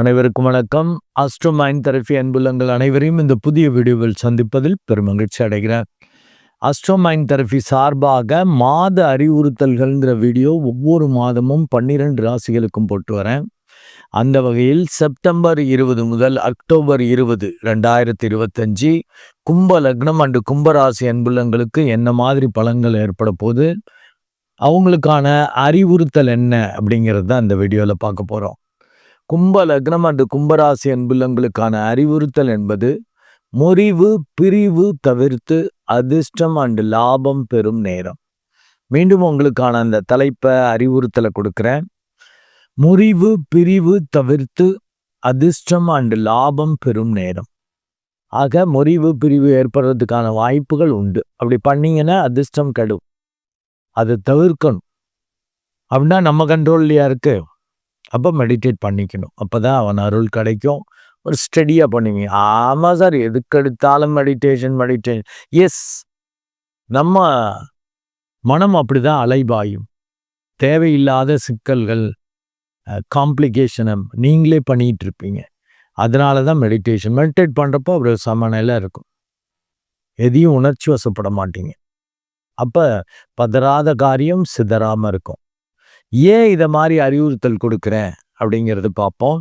அனைவருக்கும் வணக்கம். Astro mind therapy அன்புள்ளங்கள் அனைவரையும் இந்த புதிய வீடியோவில் சந்திப்பதில் பெருமகிழ்ச்சி அடைகிறேன். அஸ்ட்ரோ மைண்ட் தெரபி சார்பாக மாத அறிவுறுத்தல்கள்ங்கிற வீடியோ ஒவ்வொரு மாதமும் பன்னிரெண்டு ராசிகளுக்கும் போட்டு வரேன். அந்த வகையில் செப்டம்பர் இருபது முதல் அக்டோபர் இருபது ரெண்டாயிரத்தி இருபத்தஞ்சி கும்ப லக்னம் அண்டு கும்பராசி அன்புள்ளங்களுக்கு என்ன மாதிரி பலன்கள் ஏற்பட போது அவங்களுக்கான அறிவுறுத்தல் என்ன அப்படிங்கிறது தான் இந்த வீடியோவில் பார்க்க போகிறோம் கும்ப லக்னம் அண்டு கும்பராசி அன்புள்ளங்களுக்கான அறிவுறுத்தல் என்பது முறிவு பிரிவு தவிர்த்து அதிர்ஷ்டம் அண்டு லாபம் பெறும் நேரம். மீண்டும் உங்களுக்கான அந்த தலைப்பை அறிவுறுத்தலை கொடுக்குறேன். முறிவு பிரிவு தவிர்த்து அதிர்ஷ்டம் அண்டு லாபம் பெறும் நேரம். ஆக முறிவு பிரிவு ஏற்படுறதுக்கான வாய்ப்புகள் உண்டு. அப்படி பண்ணீங்கன்னா அதிர்ஷ்டம் கெடும். அதை தவிர்க்கணும். அப்படின்னா நம்ம கண்ட்ரோல்லையா இருக்கு? அப்போ மெடிடேட் பண்ணிக்கணும். அப்போ தான் அவன் அருள் கிடைக்கும். ஒரு ஸ்டடியாக பண்ணுவீங்க. ஆமாம் சார் எதுக்கெடுத்தாலும் மெடிடேஷன் மெடிடேஷன் எஸ் நம்ம மனம் அப்படி தான் அலைபாயும். தேவையில்லாத சிக்கல்கள் காம்ப்ளிகேஷனை நீங்களே பண்ணிகிட்டு இருப்பீங்க. அதனால தான் மெடிடேஷன் மெடிடேட் பண்ணுறப்போ ஒரு சமநிலை இருக்கும். எதையும் உணர்ச்சி வசப்பட மாட்டீங்க. அப்போ பதறாத காரியம் சிதறாமல் இருக்கும். ஏன் இதை மாதிரி அறிவுறுத்தல் கொடுக்குறேன் அப்படிங்கிறது பார்ப்போம்.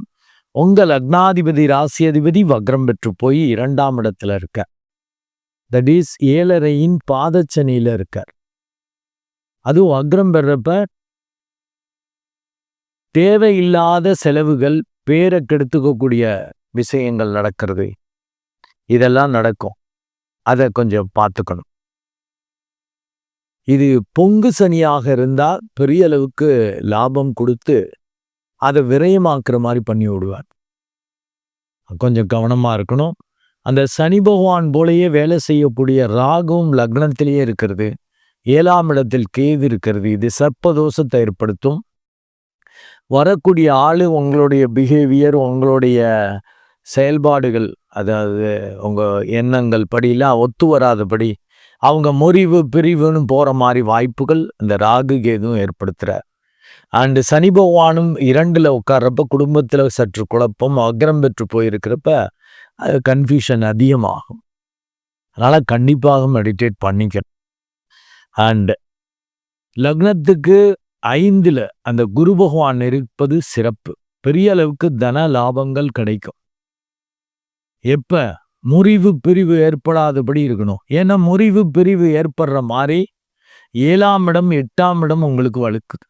உங்கள் லக்னாதிபதி ராசியதிபதி வக்ரம் பெற்று போய் இரண்டாம் இடத்துல இருக்க தட் இஸ் ஏழரையின் பாதச்சனியில் இருக்கார். அதுவும் வக்ரம் பெறப்ப தேவையில்லாத செலவுகள் பேரை கெடுத்துக்கக்கூடிய விஷயங்கள் நடக்கிறது. இதெல்லாம் நடக்கும். அதை கொஞ்சம் பார்த்துக்கணும். இது பொங்கு சனியாக இருந்தால் பெரிய அளவுக்கு லாபம் கொடுத்து அதை விரயமாக்குற மாதிரி பண்ணி விடுவார் கொஞ்சம் கவனமாக இருக்கணும். அந்த சனி பகவான் போலேயே வேலை செய்யக்கூடிய ராகும் லக்னத்திலேயே இருக்கிறது. ஏழாம் இடத்தில் கேது இருக்கிறது. இது சர்ப்பதோஷத்தை ஏற்படுத்தும். வரக்கூடிய ஆள் உங்களுடைய பிஹேவியர் உங்களுடைய செயல்பாடுகள் அதாவது உங்கள் எண்ணங்கள் படியெல்லாம் ஒத்து வராதபடி அவங்க முறிவு பிரிவுன்னு போகிற மாதிரி வாய்ப்புகள் இந்த ராகு கேதும் ஏற்படுத்துகிறார் அண்டு சனி பகவானும் இரண்டில் உட்கார்றப்ப குடும்பத்தில் சற்று குழப்பம் அக்ரம் பெற்று போயிருக்கிறப்ப அது கன்ஃபியூஷன் அதிகமாகும். அதனால் கண்டிப்பாக மெடிடேட் பண்ணிக்கணும். அண்டு லக்னத்துக்கு ஐந்தில் அந்த குரு பகவான் இருப்பது சிறப்பு. பெரிய அளவுக்கு தன லாபங்கள் கிடைக்கும். எப்ப? முறிவு பிரிவு ஏற்படாதபடி இருக்கணும். ஏன்னா முறிவு பிரிவு ஏற்படுற மாதிரி ஏழாம் இடம் எட்டாம் இடம் உங்களுக்கு வழுக்குது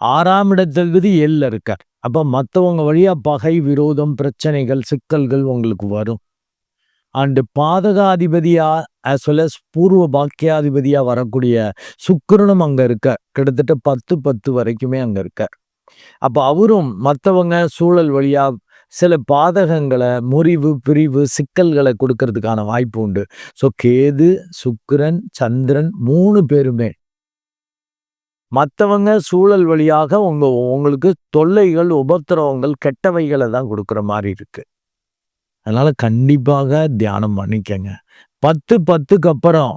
ஆறாம் இடத்தகுதி எல்ல இருக்கார். அப்போ மற்றவங்க வழியாக பகை விரோதம் பிரச்சனைகள் சிக்கல்கள் உங்களுக்கு வரும். அண்டு பாதகாதிபதியாக ஆஸ் வெல் அஸ் பூர்வ பாக்கியாதிபதியாக வரக்கூடிய சுக்கரனும் அங்கே இருக்க கிட்டத்தட்ட பத்து பத்து வரைக்குமே அங்கே இருக்கார். அப்போ அவரும் மற்றவங்க சூழல் வழியாக சில பாதகங்களை முறிவு பிரிவு சிக்கல்களை கொடுக்கறதுக்கான வாய்ப்பு உண்டு. ஸோ கேது சுக்கிரன் சந்திரன் மூணு பேருமே மற்றவங்க சூழல் வழியாக உங்க உங்களுக்கு தொல்லைகள் உபத்திரவங்கள் கெட்டவைகளை தான் கொடுக்குற மாதிரி இருக்கு. அதனால கண்டிப்பாக தியானம் பண்ணிக்கங்க. பத்து பத்துக்கு அப்புறம்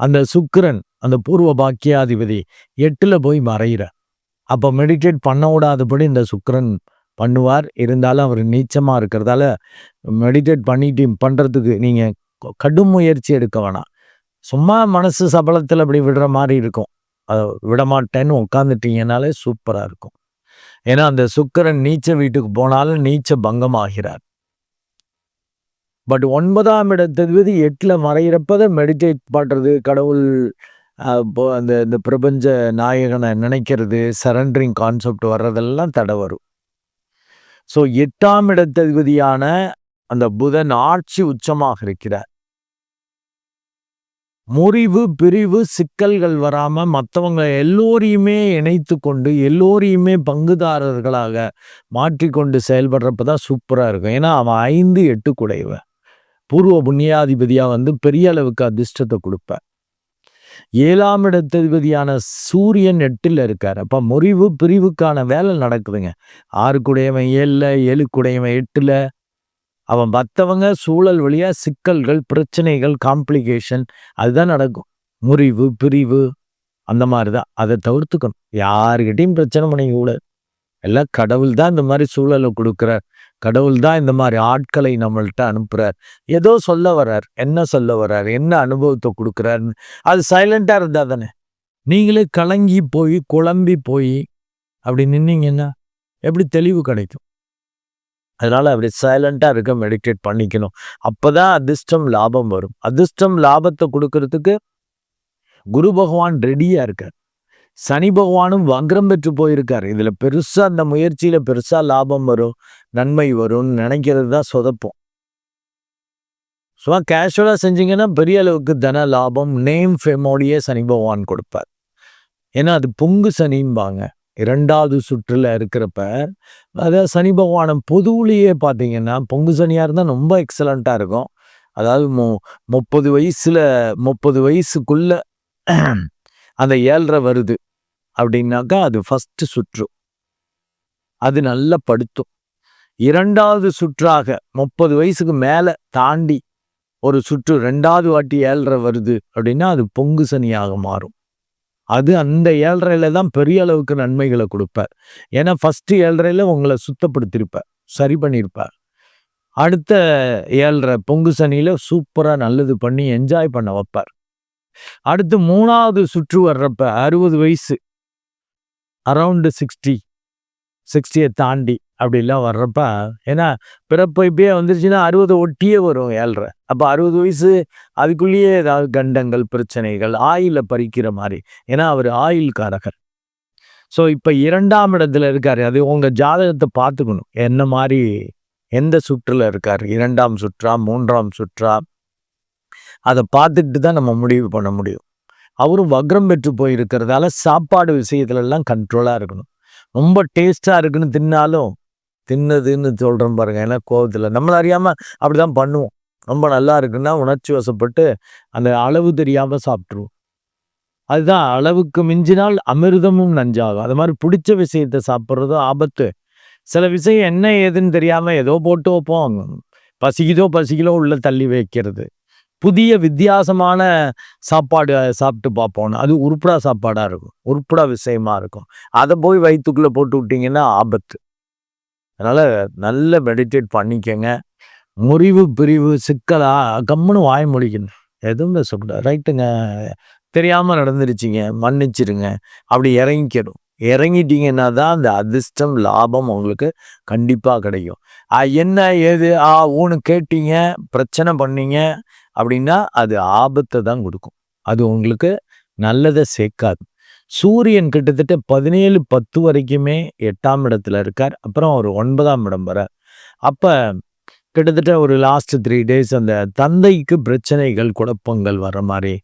அந்த சுக்கிரன் அந்த பூர்வ பாக்கியாதிபதி எட்டுல போய் மறையிற. அப்போ மெடிடேட் பண்ண விடாதபடி இந்த சுக்கிரன் பண்ணுவார். இருந்தாலும் அவர் நீச்சமாக இருக்கிறதால மெடிடேட் பண்ணிட்டு பண்ணுறதுக்கு நீங்கள் கடும் முயற்சி எடுக்க வேணாம். சும்மா மனசு சபலத்தில் அப்படி விடுற மாதிரி இருக்கும். அதை விடமாட்டேன்னு உட்காந்துட்டீங்கனாலே சூப்பராக இருக்கும். ஏன்னா அந்த சுக்கரன் நீச்ச வீட்டுக்கு போனாலும் நீச்ச பங்கம் ஆகிறார் பட் ஒன்பதாம் இடத்தது எட்டில் மறையிறப்பதை மெடிடேட் பண்ணுறது கடவுள் அந்த இந்த பிரபஞ்ச நாயகனை நினைக்கிறது சரண்டரிங் கான்செப்ட் வர்றதெல்லாம் தடை வரும். ஸோ எட்டாம் இடத்ததிபதியான அந்த புதன் ஆட்சி உச்சமாக இருக்கிறார். முறிவு பிரிவு சிக்கல்கள் வராமல் மற்றவங்க எல்லோரையுமே இணைத்து கொண்டு எல்லோரையுமே பங்குதாரர்களாக மாற்றிக்கொண்டு செயல்படுறப்ப தான் சூப்பராக இருக்கும். ஏன்னா அவன் ஐந்து எட்டு குடைவன் பூர்வ புண்ணியாதிபதியாக வந்து பெரிய அளவுக்கு அதிர்ஷ்டத்தை கொடுப்பேன். ஏழாம் இடத்ததிபதியான சூரியன் எட்டில் இருக்கார். அப்போ முறிவு பிரிவுக்கான வேலை நடக்குதுங்க. ஆறுக்குடையவன் ஏழில் ஏழுக்குடையவன் எட்டில். அவன் மற்றவங்க சூழல் வழியா சிக்கல்கள் பிரச்சனைகள் காம்ப்ளிகேஷன் அதுதான் நடக்கும். முறிவு பிரிவு அந்த மாதிரி தான் அதை தவிர்த்துக்கணும். யாருக்கிட்டையும் பிரச்சனை பண்ணிக்க கூட. எல்லாம் கடவுள் தான் இந்த மாதிரி சூழலை கொடுக்குறார். கடவுள் தான் இந்த மாதிரி ஆட்களை நம்மள்ட்ட அனுப்புகிறார் ஏதோ சொல்ல வர்றார். என்ன சொல்ல வர்றார்? என்ன அனுபவத்தை கொடுக்குறாருன்னு அது சைலண்ட்டாக இருந்தா தானே. நீங்களே கலங்கி போய் குழம்பி போய் அப்படி நின்னீங்கன்னா எப்படி தெளிவு கிடைக்கும்? அதனால அப்படி சைலண்ட்டாக இருக்க மெடிடேட் பண்ணிக்கணும். அப்பதான் அதிர்ஷ்டம் லாபம் வரும். அதிர்ஷ்டம் லாபத்தை கொடுக்கறதுக்கு குரு பகவான் ரெடியா இருக்கார். சனி பகவானும் வக்ரம் பெற்று போயிருக்காரு. இதில் பெருசாக அந்த முயற்சியில் பெருசாக லாபம் வரும் நன்மை வரும்னு நினைக்கிறது தான் சொதப்போம். சும்மா கேஷுவலாக செஞ்சீங்கன்னா பெரிய அளவுக்கு தன லாபம் நேம் ஃபேமோடையே சனி பகவான் கொடுப்பார். ஏன்னா அது பொங்கு சனிம்பாங்க. இரண்டாவது சுற்றில் இருக்கிறப்ப அதாவது சனி பகவானம் பொதுவுலேயே பார்த்தீங்கன்னா பொங்கு சனியாக இருந்தால் ரொம்ப எக்ஸலண்ட்டாக இருக்கும். அதாவது மு முப்பது வயசில் முப்பது வயசுக்குள்ள அந்த ஏழ்ரை வருது. அப்படின்னாக்கா அது ஃபஸ்ட்டு சுற்று. அது நல்லா படுத்தும். இரண்டாவது சுற்றாக முப்பது வயசுக்கு மேலே தாண்டி ஒரு சுற்று ரெண்டாவது வாட்டி ஏழ்ரை வருது அப்படின்னா அது பொங்கு சனியாக மாறும். அது அந்த ஏழ்றையில தான் பெரிய அளவுக்கு நன்மைகளை கொடுப்பார். ஏன்னா ஃபஸ்ட்டு ஏழரையில் உங்களை சுத்தப்படுத்தியிருப்பார் சரி பண்ணியிருப்பார் அடுத்த ஏழ்ரை பொங்கு சனியில் சூப்பராக நல்லது பண்ணி என்ஜாய் பண்ண வைப்பார். அடுத்து மூணாவது சுற்று வர்றப்ப அறுபது வயசு அரவுண்டு சிக்ஸ்டி சிக்ஸ்டியை தாண்டி அப்படிலாம் வர்றப்ப ஏன்னா பிறப்பு இப்பயே வந்துருச்சுன்னா அறுபது ஒட்டியே வரும் ஏழ்ரை அப்போ அறுபது வயசு அதுக்குள்ளேயே ஏதாவது கண்டங்கள் பிரச்சனைகள் ஆயில பறிக்கிற மாதிரி. ஏன்னா அவர் ஆயில் காரகர் ஸோ இப்போ இரண்டாம் இடத்துல இருக்கார். அது உங்கள் ஜாதகத்தை பார்த்துக்கணும். என்ன மாதிரி எந்த சுற்றில் இருக்கார்? இரண்டாம் சுற்றா மூன்றாம் சுற்றா? அதை பார்த்துக்கிட்டு தான் நம்ம முடிவு பண்ண முடியும். அவரும் வக்ரம் பெற்று போயிருக்கிறதால சாப்பாடு விஷயத்துலலாம் கண்ட்ரோலாக இருக்கணும். ரொம்ப டேஸ்ட்டாக இருக்குன்னு தின்னாலும் தின்னதுன்னு சொல்கிறோம் பாருங்கள் ஏன்னா கோபத்தில் நம்மளை அறியாமல் அப்படி தான் பண்ணுவோம். ரொம்ப நல்லா இருக்குன்னா உணர்ச்சி வசப்பட்டு அந்த அளவு தெரியாமல் சாப்பிட்ருவோம் அதுதான் அளவுக்கு மிஞ்சினால் அமிர்தமும் நஞ்சாகும். அது மாதிரி பிடிச்ச விஷயத்தை சாப்பிட்றதும் ஆபத்து. சில விஷயம் என்ன ஏதுன்னு தெரியாமல் ஏதோ போட்டு வைப்போம். பசிக்குதோ பசிக்கலோ உள்ள தள்ளி வைக்கிறது. புதிய வித்தியாசமான சாப்பாடு சாப்பிட்டு பார்ப்போம் அது உருப்படா சாப்பாடாக இருக்கும். உருப்படா விஷயமா இருக்கும். அதை போய் வயிற்றுக்குள்ளே போட்டு விட்டிங்கன்னா ஆபத்து. அதனால் நல்ல மெடிடேட் பண்ணிக்கங்க. முறிவு பிரிவு சிக்கலா கம்முன்னு வாய் முடிக்கணும் எதுவும் பேசக்கூடாது ரைட்டுங்க தெரியாமல் நடந்துருச்சிங்க. மன்னிச்சிருங்க. அப்படி இறங்கிக்கணும். இறங்கிட்டீங்கன்னா தான் அந்த அதிர்ஷ்டம் லாபம் உங்களுக்கு கண்டிப்பாக கிடைக்கும். என்ன ஏது? ஆ ஊன்னு கேட்டீங்க. பிரச்சனை பண்ணீங்க. அப்படின்னா அது ஆபத்தை தான் கொடுக்கும். அது உங்களுக்கு நல்லதை சேர்க்காது. சூரியன் கிட்டத்தட்ட பதினேழு பத்து வரைக்குமே எட்டாம் இடத்துல இருக்கார். அப்புறம் ஒரு ஒன்பதாம் இடம் வர அப்போ கிட்டத்தட்ட ஒரு லாஸ்ட் த்ரீ டேஸ் அந்த தந்தைக்கு பிரச்சனைகள் குழப்பங்கள் வர மாதிரி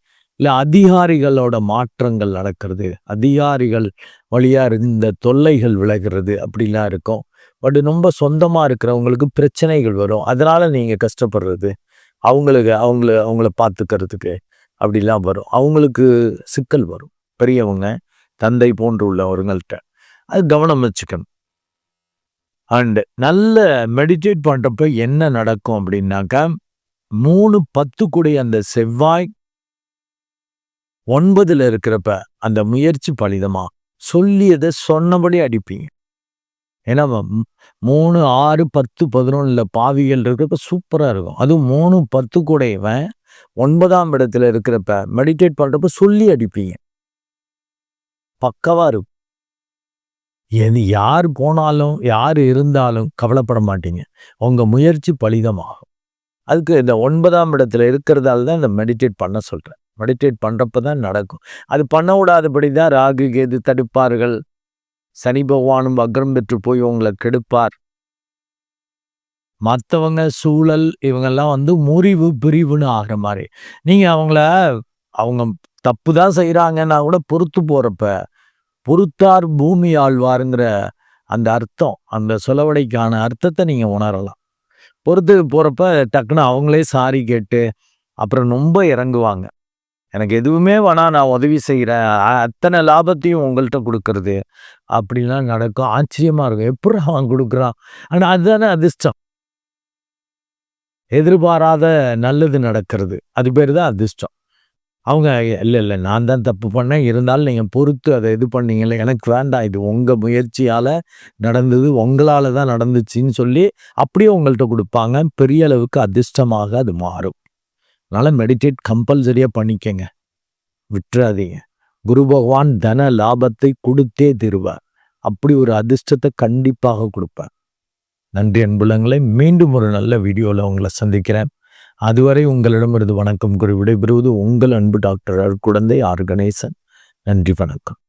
இல்லை அதிகாரிகளோட மாற்றங்கள் நடக்கிறது அதிகாரிகள் வழியாக இருந்த தொல்லைகள் விலகிறது அப்படிலாம் இருக்கும். பட் ரொம்ப சொந்தமாக இருக்கிறவங்களுக்கு பிரச்சனைகள் வரும். அதனால் நீங்கள் கஷ்டப்படுறது அவங்களுக்கு அவங்கள அவங்கள பார்த்துக்கிறதுக்கு அப்படிலாம் வரும். அவங்களுக்கு சிக்கல் வரும். பெரியவங்க தந்தை போன்று உள்ளவர்கள்ட்ட அது கவனம் வச்சுக்கணும். அண்டு நல்ல மெடிடேட் பண்ணுறப்ப என்ன நடக்கும் அப்படின்னாக்கா மூணு பத்து கூடிய அந்த செவ்வாய் ஒன்பதுல இருக்கிறப்ப அந்த முயற்சி பலிதமா? சொல்லியதை சொன்னபடி அடிப்பீங்க. ஏன்னா மூணு ஆறு பத்து பதினொன்றில் பாவிகள் இருக்கிறப்ப சூப்பராக இருக்கும். அதுவும் மூணு பத்து கூடையவன் ஒன்பதாம் இடத்துல இருக்கிறப்ப மெடிடேட் பண்ணுறப்ப சொல்லி அடிப்பீங்க. பக்கவாக இருக்கும். எது யார் போனாலும் யார் இருந்தாலும் கவலைப்பட மாட்டீங்க. உங்கள் முயற்சி பலிதமாகும். அதுக்கு இந்த ஒன்பதாம் இடத்துல இருக்கிறதால தான் இந்த மெடிடேட் பண்ண சொல்கிறேன் மெடிடேட் பண்ணுறப்ப தான் நடக்கும். அது பண்ண விடாதபடி தான் ராகு கேது தடுப்பார்கள். சனி பகவானும் வக்ரம் பெற்று போய் உங்களை கெடுப்பார். மற்றவங்க சூழல் இவங்கெல்லாம் வந்து முறிவு பிரிவுன்னு ஆகிற மாதிரி. நீங்கள் அவங்கள அவங்க தப்பு தான் செய்கிறாங்கன்னா கூட பொறுத்து போகிறப்ப பொறுத்தார் பூமி ஆழ்வாருங்கிற அந்த அர்த்தம் அந்த சொலவடைக்கான அர்த்தத்தை நீங்கள் உணரலாம். பொறுத்து போகிறப்ப டக்குன்னு அவங்களே சாரி கேட்டு அப்புறம் ரொம்ப இறங்குவாங்க. எனக்கு எதுவுமே வேணாம் நான் உதவி செய்கிறேன் அத்தனை லாபத்தையும் உங்கள்கிட்ட கொடுக்கறது. அப்படிலாம் நடக்கும். ஆச்சரியமாக இருக்கும். எப்படி அவன் கொடுக்குறான்? ஆனால் அதுதானே அதிர்ஷ்டம். எதிர்பாராத நல்லது நடக்கிறது. அது பேர் தான் அதிர்ஷ்டம். அவங்க இல்லை இல்லை நான் தான் தப்பு பண்ணேன். இருந்தாலும் நீங்கள் பொறுத்து அதை இது பண்ணீங்கல்ல. எனக்கு வேண்டாம். இது உங்கள் முயற்சியால் நடந்தது. உங்களால் தான் நடந்துச்சுன்னு சொல்லி அப்படியே உங்கள்கிட்ட கொடுப்பாங்க. பெரிய அளவுக்கு அதிர்ஷ்டமாக அது மாறும். அதனால் மெடிடேட் கம்பல்சரியாக பண்ணிக்கங்க. விட்டுறாதீங்க. குரு பகவான் தன லாபத்தை கொடுத்தே தருவார். அப்படி ஒரு அதிர்ஷ்டத்தை கண்டிப்பாக கொடுப்பார். நன்றி அன்புலங்களை மீண்டும் ஒரு நல்ல வீடியோவில் உங்களை சந்திக்கிறேன். அதுவரை உங்களிடமிருந்து வணக்கம் குரு விடைபெறுவது உங்கள் அன்பு டாக்டர் குழந்தை ஆர் கணேசன். நன்றி வணக்கம்.